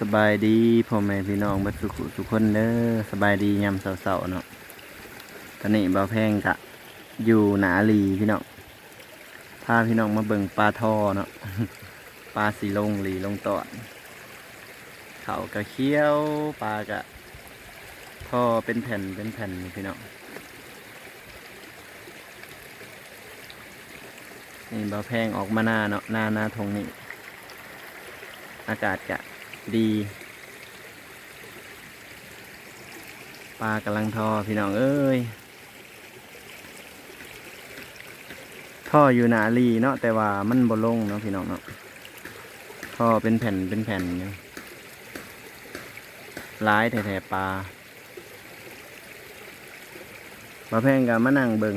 สบายดีพ่อแม่พี่น้องบัดสุขสุขคนเด้อสบายดียามเสาๆเนาะตอนนี้บ่าวแพงกะ อยู่หนาหลีพี่น้องพาพี่น้องมาเบิ่งปลาทอเนาะปลาสีลงหลีลงตอดเขากะเคี้ยวปลากะทอเป็นแผ่นเป็นแผ่นพี่น้องนี่บ่าวแพงออกมาหน้าเนาะหน้าหน้าทงนี่อากาศกะ ดี ปลากำลังทอพี่น้องเอ้ยท่ออยู่หนาลีเนาะแต่ว่ามันบลงเนาะพี่น้องเนาะท่อเป็นแผ่นเป็นแผ่นอยู่ร้ายแถๆปลาบ่แพงกับมานั่งเบิง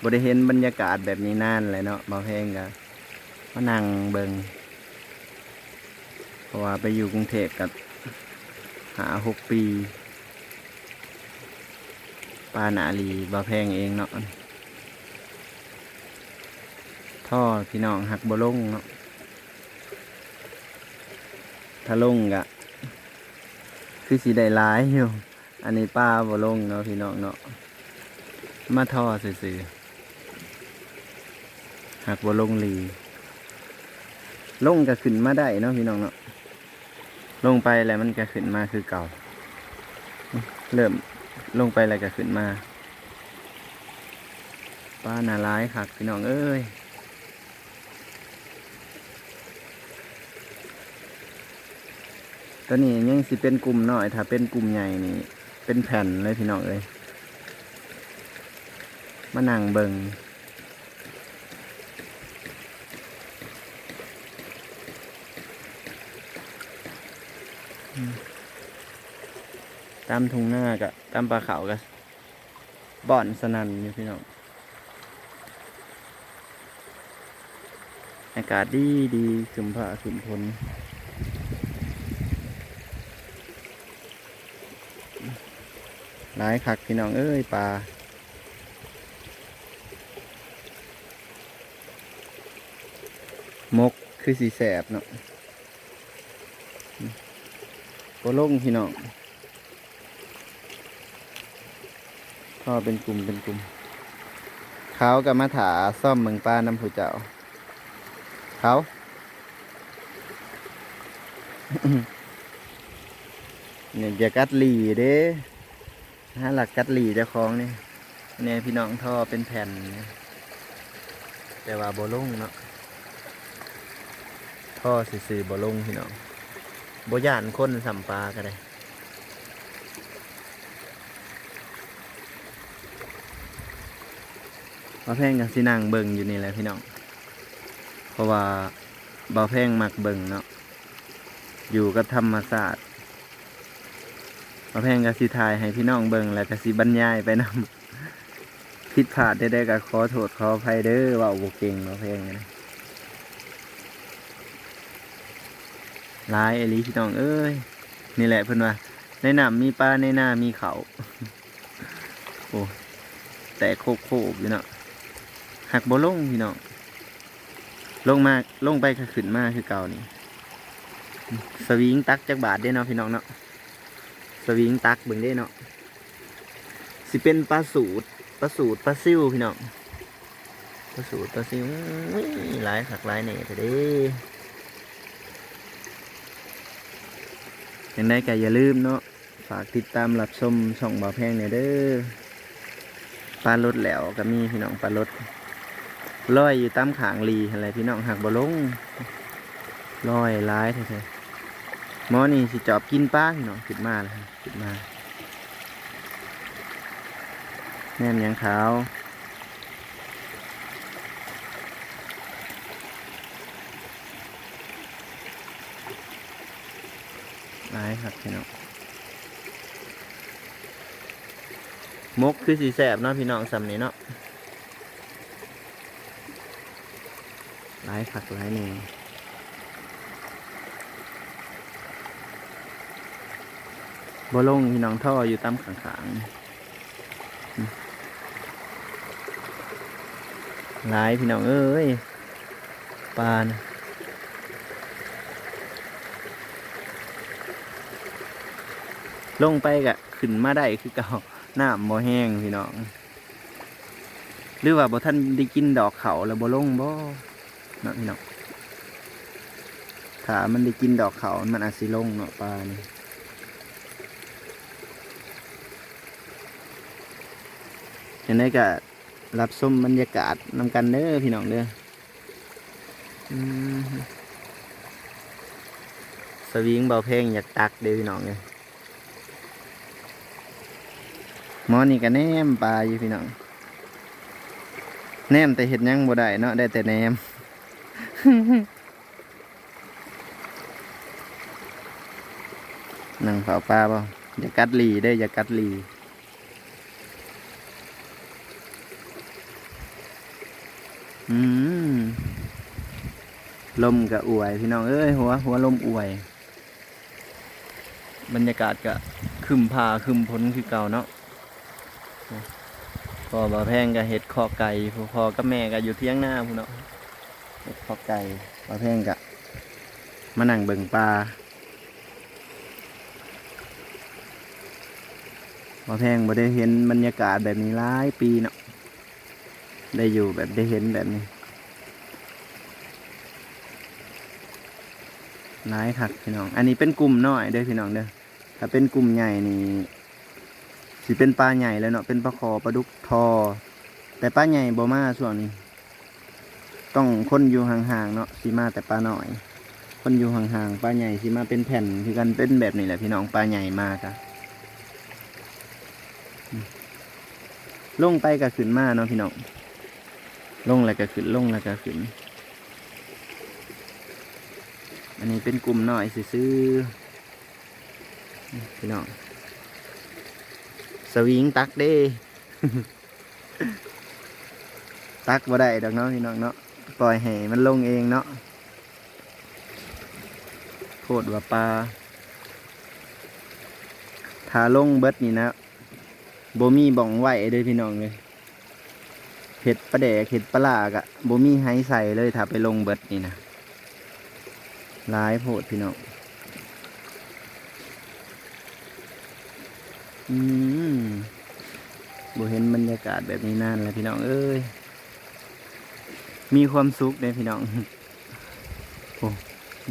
บ่ได้เห็นบรรยากาศแบบนี้นานเลยเนาะบ่แพงกับมานั่งเบิง ราะว่าไปอยู่กรุงเทพกับหาหกปีปลาหนาลีบาแพงเองเนาะท่อพี่น้องหักบลงเนาะถ้าลงกะ คือสีได้ร้ายอยู่อันนี้ป้าบลงเนาะพี่น้องเนาะมาท่อสื่อหักบลงลีลงก็ขึ้นมาได้เนาะพี่น้องเนาะ ลงไปแล้วมันก็ขึ้นมาคือเก่า เริ่มลงไปแล้วก็ขึ้นมาป้านาร้ายคักพี่น้องเอ้ยตอนนี้ยังสิเป็นกลุ่มน้อย ถ้าเป็นกลุ่มใหญ่นี่เป็นแผ่นเลยพี่น้องเอ้ยมานั่งเบิง ตามทุ่งหน้ากับตามป่าเขากับบ่อนสนันอยู่พี่น้อง อากาศดีดีขึ้นผ้าขึ้นพลหลายคักพี่น้องเอ้ยปลามกคือสีแสบเนาะ โปลงพี่น้องพ่อเป็นกลุ่มเป็นกลุ่ม เขากับมาถาซ่อมเมืองป้าน้ำผู้เจ้า เขาเนี่ยอย่ากัดหลีเด้ฮะหลักกัดหลีเจ้าของนี่เนี่ยพี่น้องท่อเป็นแผ่นแต่ว่าโบลงเนาะท่อสื่อๆโบลงพี่น้อง บย่านคนสัมปลาก็ได้บ่าวแพงกับสินั่งเบิ่งอยู่นี่แหละพี่น้อง เพราะว่าบ่าวแพงมักเบิ่งเนาะ อยู่กับธรรมศาสตร์บ่าวแพงกับสิทายให้พี่น้องเบิ่งแล้วก็สิบรรยายไปนำผิดพลาดได้ๆก็ขอโทษขออภัยเด้อว่าบ่เก่งบ่าวแพงนะ ลายอลีพี่น้องเอ้ยนี่แหละเพิ่อนว่าในน้ำมีปลาในหน้ามีเขาโอ้แต่โคกโคกอยู่เนาะหักบ่ลงพี่น้องลงมาลงไปก็ขึ้นมาคือเก่านี่สวิงตักจักบาทได้เนาะพี่น้องเนาะสวิงตักเบิ่งได้เนาะสิเป็นปลาสูตรปลาสูตรปลาซิวพี่น้องปลาสูตรปลาซิวหลายขักหลายเนี่ยเด้ ยังได้ก็อย่าลืมเนาะฝากติดตามรับชมช่องบ่าวแพงเนี่ยเด้อปลารถแหล้วก็มีพี่น้องปลารถลอยอยู่ตามขางลีอะไรพี่น้องหักบ่ลงลอยร้ายแท้ๆหมอนี่สิจอบกินปลาพี่น้องขึ้นมาแล้วขึ้นมาแน่ยังขาว ร้ายครับพี่น้องมกคือสีแสบเนาะพี่น้องสำนี้เนาะหลายผักหลายหนึ่บ่ลงพี่น้องท่ออยู่ตามขางๆอืมหลายพี่น้องเอ้ยปลานะ ลงไปกะขึ้นมาได้คือเก่าน้ำบ่แห้งพี่น้อง หรือว่าบ่ท่านได้กินดอกเขาแล้วบ่ลงบ่นะพี่น้องถ้ามันได้กินดอกเขามันอาจสิลงเนาะปลานี่เห็นได้ก็รับชมบรรยากาศนำกันเด้อพี่น้องเด้อสวิงเบาเพลงอยากตักเด้อพี่น้องเลย หมอนี่ก็แนมปลาอยู่พี่น้องแนมแต่เห็ดยังบ่ได้เนาะได้แต่แนมนั่งเผาปลาเปล่าอย่ากัดหลีได้อย่ากัดหลีอืมลมกะอวย พี่น้องเอ้ยหัวหัวลมอวย บรรยากาศกะคึมพาคึมพ้นคือเก่าเนาะ พอบาแพงก็เห็ดคอไก่พอพอกับแม่ก็อยู่เที่ยงหน้าพุ่นเนาะเห็ดคอไก่บาแพงก็มานั่งเบิ่งปลาบาแพงบ่ได้เห็นบรรยากาศแบบนี้หลายปีเนาะได้อยู่แบบได้เห็นแบบนี้หลายคักพี่น้อง อันนี้เป็นกลุ่มน้อยเด้อพี่น้องเด้อถ้าเป็นกลุ่มใหญ่นี่ สิเป็นปลาใหญ่แล้วเนาะเป็นปลาคอปลาดุกทอ แต่ปลาใหญ่บ่มาช่วงนี้ ต้องคนอยู่ห่างๆเนาะสิมาแต่ปลาหน่อย คนอยู่ห่างๆปลาใหญ่สิมาเป็นแผ่นคือกันเป็นแบบนี้แหละพี่น้องปลาใหญ่มากอะลงไปก็ขึ้นมาเนาะพี่น้องลงแล้วก็ขึ้นลงแล้วก็ขึ้น อันนี้เป็นกลุ่มหน้อยซื้อพี่น้อง สวิงตักเด้ ตักบ่ได้ดอกเนาะพี่น้องเนาะปล่อยให้มันลงเองเนาะโคตรว่าปลาถ้าลงเบิดนี่นะโบมีบ่องไหวเลยพี่น้องเลยเห็ดปลาแดกเห็ดปลาลากะโบมีไห้ใส่เลยถ้าไปลงเบิดนี่นะหลายโพดพี่น้อง อืมบ่เห็นบรรยากาศแบบนี้นานแล้วพี่น้องเอ้ย มีความสุขเลยพี่น้องโอ้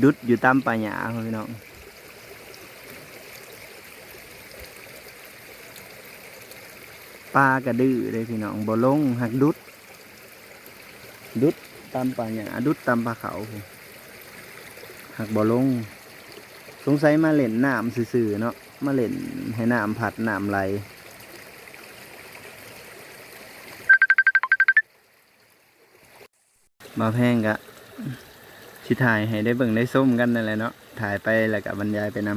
ดุดอยู่ตามป่าหญ้าพี่น้องปลากระดื้อเลยพี่น้องบ่ลงหักดุด ดุดตามป่าหญ้าดุดตามป่าเขาหักบ่ลง สงสัยมาเล่นน้ำซื่อๆเนาะ มาเล่นให้น้ำผัดน้ำไหลมาแพงกะชิถ่ายให้ได้เบิ่งได้ส้มกันนั่นแหละเนาะถ่ายไปแล้วก็บรรยายไปน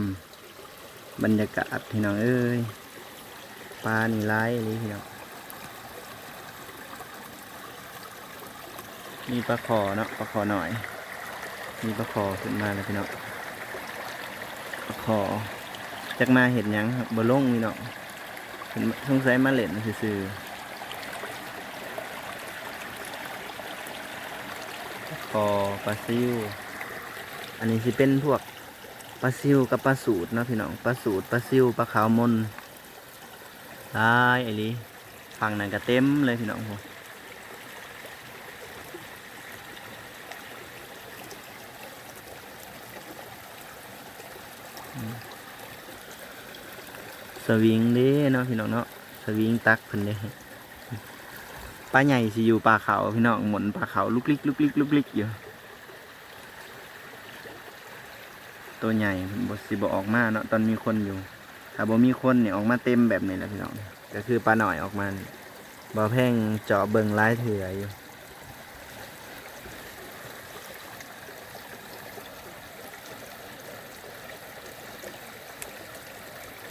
ำบรรยากาศพี่น้องเอ้ยปลานี่ร้ายนี่พี่น้องมีปลาคอเนาะปลาคอหน่อย มีปลาคอขึ้นมาแล้วพี่น้องขอ จักมาเห็นยังครับบ่ลงนี่เนาะเพิ่นสงสัยมาเล่นซื่อๆขอปลาซิว อันนี้สิเป็นพวกปลาซิวกับปลาสูตรนะพี่น้องปลาสูตรปลาซิวปลาขาวมนตายไอ้ลีฝั่งนั้นก็เต็มเลยพี่น้องผม สวิงเด้เนาะพี่น้องเนาะสวิงตักเพิ่นเด้ปลาใหญ่สิอยู่ปลาเขาพี่น้องหมุนปลาเขาลุกลิกลุกลิกลุกลิกอยู่ตัวใหญ่บสิบออกมาเนาะตอนมีคนอยู่ ถ้าบ่มีคนเนี่ยออกมาเต็มแบบนี้แหละพี่น้องก็คือปลาหน่อยออกมาบ่แพงเจาะเบิงหลายเถื่ออยู่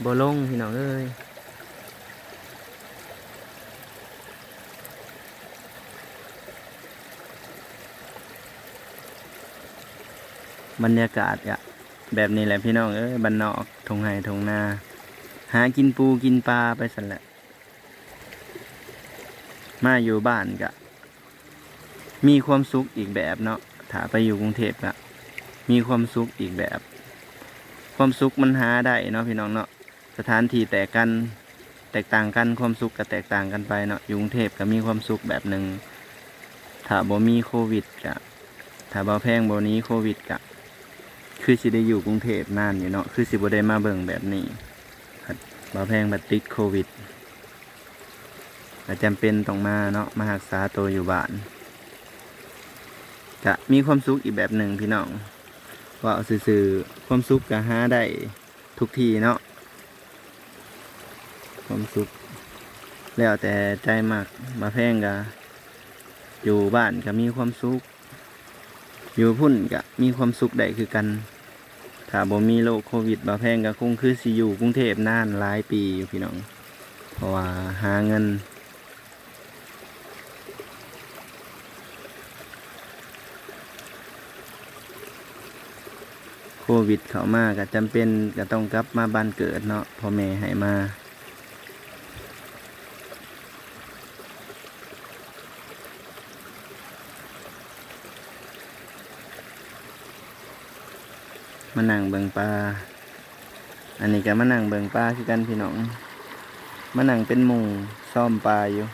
บ่ลงพี่น้องเอ้ยบรรยากาศอะแบบนี้แหละพี่น้องเอ้ยบ้านนอกทงไห้ทงนา หากินปูกินปลาไปสันแหละ มาอยู่บ้านกะ มีความสุขอีกแบบเนาะถ้าไปอยู่กรุงเทพกะมีความสุขอีกแบบ ความสุขมันหาได้เนาะพี่น้องเนาะ สถานที่แตกกันแตกต่างกันความสุขก็แตกต่างกันไปเนาะยุงเทพก็มีความสุขแบบหนึ่งถ้าบ่มีโควิดก็ถ้าบ่แพงบ่นี้โควิดก็คือสิได้อยู่กรุงเทพนานอยู่เนาะคือสิบ่ได้มาเบิ่งแบบนี้บ่แพงบัดติดโควิดก็จำเป็นต้องมาเนาะมารักษาตัวอยู่บ้านก็มีความสุขอีกแบบหนึ่งพี่น้องว่าซื่อๆความสุขก็หาได้ทุกทีเนาะ ความสุข แล้วแต่ใจมากมาแพงก็อยู่บ้านก็มีความสุข อยู่พุ่นก็มีความสุขได้คือกัน ถ้าบ่มีโรคโควิดมาแพงก็คงคือสิอยู่กรุงเทพนานหลายปีอยู่พี่น้อง เพราะว่าหาเงินโควิดเข้ามาก็จำเป็นก็ต้องกลับมาบ้านเกิดเนาะพ่อแม่ให้มา มานั่งเบิงปลา อันนี้ก็มานั่งเบิงปลาคือกันพี่น้อง มานั่งเป็นหมู่ซ่อมปลาอยู่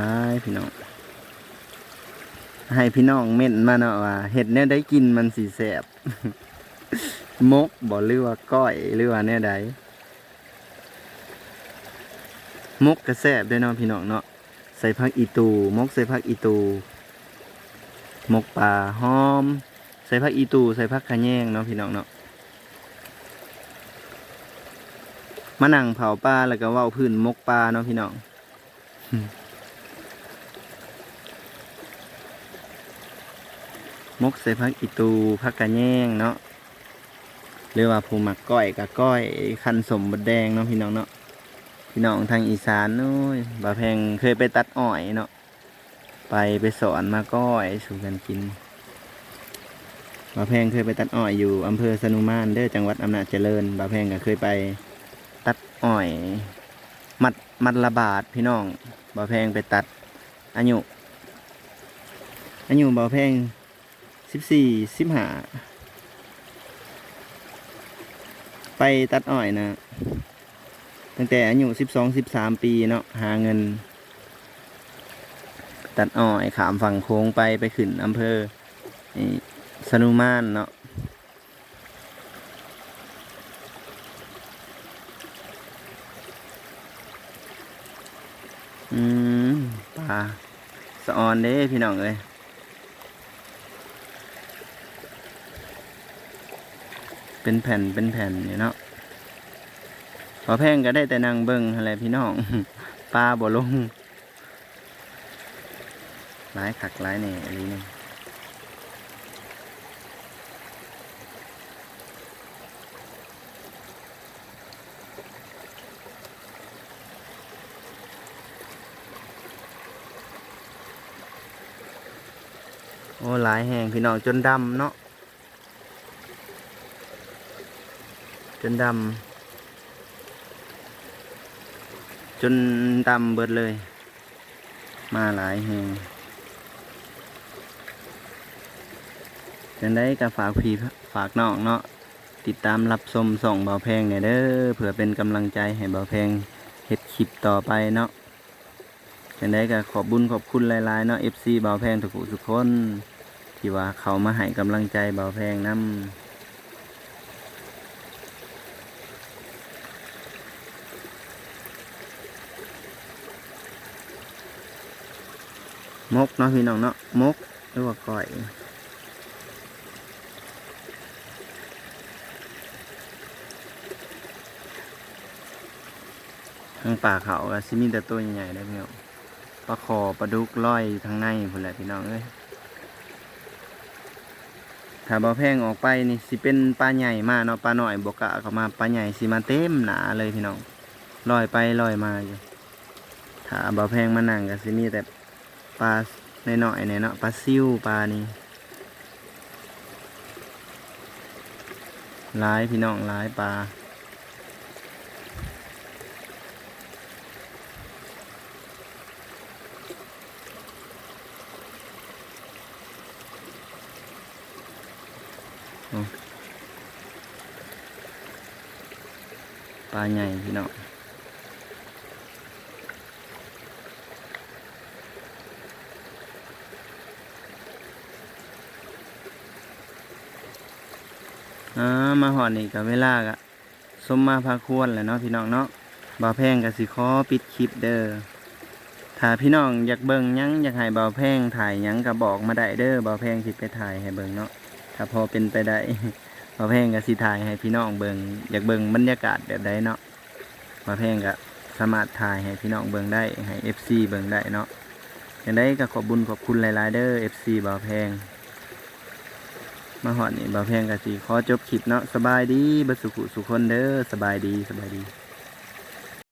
ร้ายพี่น้อง ให้พี่น้องเม่นมาเนาะว่าเห็ดเนี่ยได้กินมันสีแสบมกบ่หรือว่าก้อยหรือว่าเนี่ยใด มกกระแสบด้วยเนาะพี่น้องเนาะใส่ผักอีตูมกใส่ผักอีตูมกปลาหอม ใส่ผักอีตูใส่ผักขะแยงเนาะพี่น้องเนาะมานั่งเผาปลาแล้วก็ว้าพื้นมกปลาเนาะพี่น้องมกใส่ผักอีตูผักกระแยงเนาะหรือว่าผู้หมักก้อยกับก้อยคันสมบดแดงเนาะพี่น้องเนาะ พี่น้องทางอีสานนู้ยบาแพงเคยไปตัดอ้อยเนาะไปไปสอนมาก้อยสู่กันกินบาแพงเคยไปตัดอ้อยอยู่อำเภอสนุมานเด้อจังหวัดอำนาจเจริญบาแพงก็เคยไปตัดอ้อย มัดมัดละบาทพี่น้องบาแพงไปตัดอายุอายุบาแพงสิบสี่สิบห้าไปตัดอ้อยนะ ตั้งแต่อายุสิบสองสิบสามปีเนาะหาเงิน ตัดอ้อยขามฝั่งโค้งไปไปขึ้นอำเภอนี่สนุมานเนาะอืมปลาสะออนเด้พี่น้องเอ้ยเป็นแผ่นเป็นแผ่นอยู่เนาะ พอแพงก็ได้แต่นางเบิงอะไรพี่น้องปลาบ่ลงหลายขักหลายแหน่อะไรนี่โอ้หลายแห่งพี่น้องจนดำเนาะจนดำ จนดำเบิดเลย มาหลายแหงจังได้ก็ฝากพี่ฝากน้องเนาะติดตามรับชมส่องเบาแพงเนี่ยเด้อเผื่อเป็นกำลังใจให้เบาแพงเฮ็ดคลิปต่อไปเนาะจังได้ก็ขอบบุญขอบคุณหลายๆเนาะ FC เบาแพงทุกผู้ทุกคน ที่ว่าเขามาให้กำลังใจเบาแพงนำ มกเนาะพี่น้องเนาะมกหรือว่าก้อยทางป่าเขาก็สิมีแต่ตัวใหญ่ๆได้พี่น้องปลาคอปลาดุกลอยอยทางในพุ่นแหละพี่น้องเอ้ยถ้าบ่แพงออกไปนี่สิเป็นปลาใหญ่มากเนาะปลาหน่อยบกกะเข้ามาปลาใหญ่สิมาเต็มหนาเลยพี่น้องลอยไปลอยมาอยู่ถ้าบ่แพงมานั่งก็สิมีแต่ ปลาในหน่อยในเนาะปลาซิวปลานี่หลายพี่น้องหลายปลาปลาใหญ่พี่น้อง มาหอดนี่กับเวลากะสมมาพาควรแหละเนาะพี่น้องเนาะบ่าวแพงกับสิขอปิดคลิปเด้อถ้าพี่น้องอยากเบิ่งยังอยากให้เบาแพงถ่ายยังก็บอกมาได้เด้อเบาแพงสิไปถ่ายให้เบิ่งเนาะถ้าพอเป็นไปได้เบาแพงก็สิถ่ายให้พี่น้องเบิ่งอยากเบิ่งบรรยากาศแบบใดเนาะเบาแพงก็สามารถถ่ายให้พี่น้องเบิ่งได้ให้ FC เบิ่งได้เนาะอย่างใดก็ขอบบุญขอบคุณหลายๆเด้อ FC เบาแพง มาหอดนี่เบาแพงก็สิขอจบคลิปเนาะสบายดีเบ่สุขุสุขคนเด้อสบายดีสบายดี